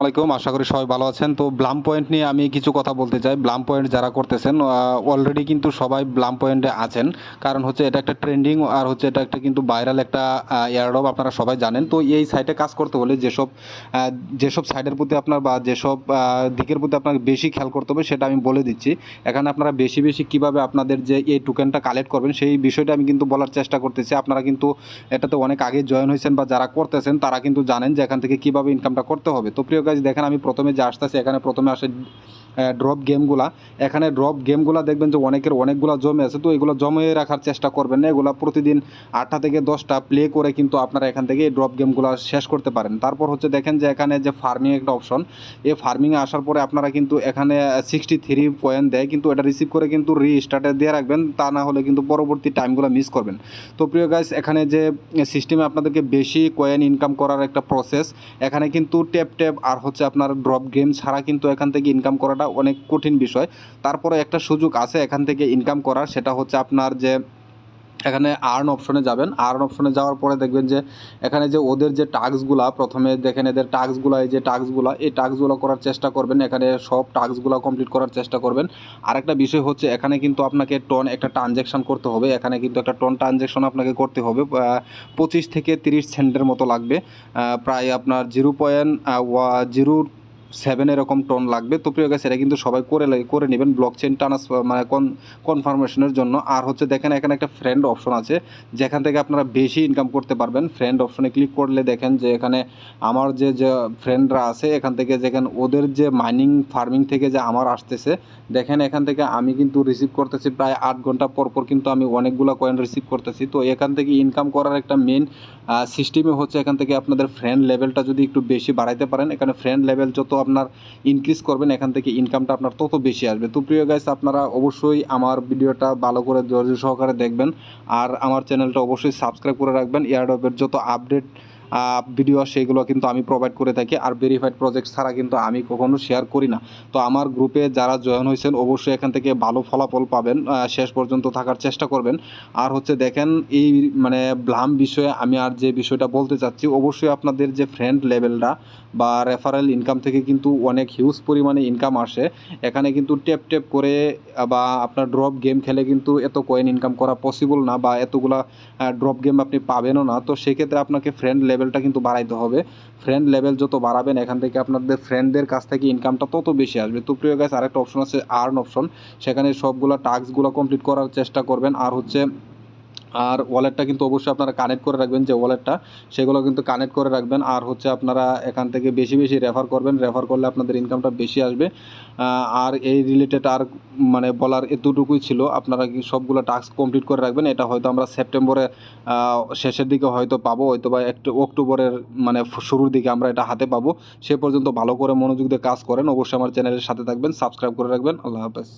আলাইকুম আশা করি সবাই ভালো আছেন। তো ব্লাম পয়েন্ট নিয়ে আমি কিছু কথা বলতে চাই। ব্লাম পয়েন্ট যারা করতেছেন অলরেডি কিন্তু সবাই ব্লাম পয়েন্টে আছেন। কারণ হচ্ছে এটা একটা ট্রেন্ডিং আর হচ্ছে এটা একটা কিন্তু ভাইরাল একটা এয়ারডপ আপনারা সবাই জানেন। তো এই সাইটে কাজ করতে হলে যেসব যেসব সাইডের প্রতি আপনার বা যেসব দিকের প্রতি আপনাকে বেশি খেয়াল করতে হবে সেটা আমি বলে দিচ্ছি। এখানে আপনারা বেশি বেশি কীভাবে আপনাদের যে এই টোকেনটা কালেক্ট করবেন সেই বিষয়টা আমি কিন্তু বলার চেষ্টা করতেছি। আপনারা কিন্তু এটাতে অনেক আগে জয়েন হয়েছেন বা যারা করতেছেন, তারা কিন্তু জানেন যে এখান থেকে কীভাবে ইনকামটা করতে হবে। তো প্রিয় গাইজ দেখেন, আমি প্রথমে যে আসতেছি, এখানে প্রথমে আসে ড্রপ গেমগুলা এখানে ড্রপ গেমগুলা দেখবেন যে অনেকের অনেকগুলা জমে আছে, তো এগুলো জমিয়ে রাখার চেষ্টা করবেন না। এগুলো প্রতিদিন আটটা থেকে দশটা প্লে করে কিন্তু আপনারা এখান থেকে এই ড্রপ গেমগুলো শেষ করতে পারেন। তারপর হচ্ছে দেখেন যে এখানে যে ফার্মিং একটা অপশন এই ফার্মিংয়ে আসার পরে আপনারা কিন্তু এখানে সিক্সটি থ্রি পয়েন্ট দেয়, কিন্তু এটা রিসিভ করে কিন্তু রিস্টার্টে দিয়ে রাখবেন, তা না হলে কিন্তু পরবর্তী টাইমগুলো মিস করবেন। তো প্রিয় গাইস এখানে যে সিস্টেমে আপনাদেরকে বেশি কয়েন ইনকাম করার একটা প্রসেস এখানে কিন্তু ট্যাপ ট্যাপ আর হচ্ছে আপনার ড্রপ গেম ছাড়া কিন্তু এখান থেকে ইনকাম করাটা অনেক কঠিন বিষয়। তারপরে একটা সুযোগ আছে এখান থেকে ইনকাম করার, সেটা হচ্ছে আপনার যে এখানে আর্ন অপশনে যাবেন। আর্ন অপশনে যাওয়ার পরে দেখবেন যে, এখানে যে ওদের যে টাস্কগুলা প্রথমে দেখেন এদের টাস্কগুলো এই যে টাস্কগুলো এই টাস্কগুলো করার চেষ্টা করবেন। এখানে সব টাস্কগুলো কমপ্লিট করার চেষ্টা করবেন। আরেকটা বিষয় হচ্ছে, এখানে কিন্তু আপনাকে টন একটা ট্রানজ্যাকশন করতে হবে। এখানে কিন্তু একটা টন ট্রানজ্যাকশন আপনাকে করতে হবে। পঁচিশ থেকে তিরিশ সেন্টের মতো লাগবে। প্রায় আপনার জিরো পয়েন্ট জিরো সেভেন এরকম টোন লাগবে। তো প্রিয় গাছ এটা কিন্তু সবাই করে করে নেবেন ব্লক চেন ট্রান্সফার মানে কনফার্মেশনের জন্য। আর হচ্ছে দেখেন, এখানে একটা ফ্রেন্ড অপশন আছে। যেখান থেকে আপনারা বেশি ইনকাম করতে পারবেন। ফ্রেন্ড অপশনে ক্লিক করলে দেখেন যে এখানে আমার যে যে ফ্রেন্ডরা আছে, এখান থেকে যেখানে ওদের যে মাইনিং ফার্মিং থেকে যে আমার আসতেছে, দেখেন এখান থেকে আমি কিন্তু রিসিভ করতেছি প্রায় আট ঘণ্টা পর পর কিন্তু আমি অনেকগুলো কয়েন রিসিভ করতেছি। তো এখান থেকে ইনকাম করার একটা মেন সিস্টেমে হচ্ছে এখান থেকে আপনাদের ফ্রেন্ড লেভেলটা যদি একটু বেশি বাড়াইতে পারেন, এখানে ফ্রেন্ড লেভেল যত আপনার ইনক্রিজ করবেন, এখান থেকে ইনকামটা আপনার তত বেশি আসবে। তো প্রিয় গাইস আপনারা অবশ্যই আমার ভিডিওটা ভালো করে ধৈর্য সহকারে দেখবেন। আর আমার চ্যানেলটা অবশ্যই সাবস্ক্রাইব করে রাখবেন। এয়ারডপের যত আপডেট ভিডিও সেগুলো কিন্তু আমি প্রোভাইড করে থাকি আর ভেরিফাইড প্রজেক্ট ছাড়া কিন্তু আমি কখনো শেয়ার করি না। তো আমার গ্রুপে যারা জয়েন হয়েছেন, অবশ্যই এখান থেকে ভালো ফলাফল পাবেন শেষ পর্যন্ত থাকার চেষ্টা করবেন। আর হচ্ছে দেখেন, এই মানে ব্লাম বিষয়ে আমি আর যে বিষয়টা বলতে চাচ্ছি, অবশ্যই আপনাদের যে ফ্রেন্ড লেভেলটা বা রেফারেল ইনকাম থেকে কিন্তু অনেক হিউজ পরিমাণে ইনকাম আসে। এখানে কিন্তু টেপ টেপ করে বা আপনার ড্রপ গেম খেলে কিন্তু এত কয়েন ইনকাম করা পসিবল না বা এতগুলা ড্রপ গেম আপনি পাবেনও না। তো সেক্ষেত্রে আপনাকে ফ্রেন্ড লেভেলটা কিন্তু বাড়াইতে হবে। ফ্রেন্ড লেভেল যত বাড়াবেন, এখান থেকে আপনাদের ফ্রেন্ডদের কাছ থেকে ইনকামটা তত বেশি আসবে। তো প্রিয় গাছ আরেকটা অপশন আছে আর্ন অপশন সেখানে সবগুলো টাস্কগুলো কমপ্লিট করার চেষ্টা করবেন। আর হচ্ছে আর ওয়ালেটটা কিন্তু অবশ্যই আপনারা কানেক্ট করে রাখবেন যে ওয়ালেটটা সেগুলো কিন্তু কানেক্ট করে রাখবেন। আর হচ্ছে আপনারা এখান থেকে বেশি বেশি রেফার করবেন। রেফার করলে আপনাদের ইনকামটা বেশি আসবে। আর এই রিলেটেড আর মানে বলার এতটুকুই ছিল। আপনারা কি সবগুলো টাস্ক কমপ্লিট করে রাখবেন? এটা হয়তো আমরা সেপ্টেম্বরে শেষের দিকে হয়তো পাবো। হয়তো বা একটু অক্টোবরের মানে শুরুর দিকে আমরা এটা হাতে পাবো। সে পর্যন্ত ভালো করে মনোযোগ দিয়ে কাজ করেন। অবশ্যই আমার চ্যানেলের সাথে থাকবেন। সাবস্ক্রাইব করে রাখবেন। আল্লাহ হাফেজ।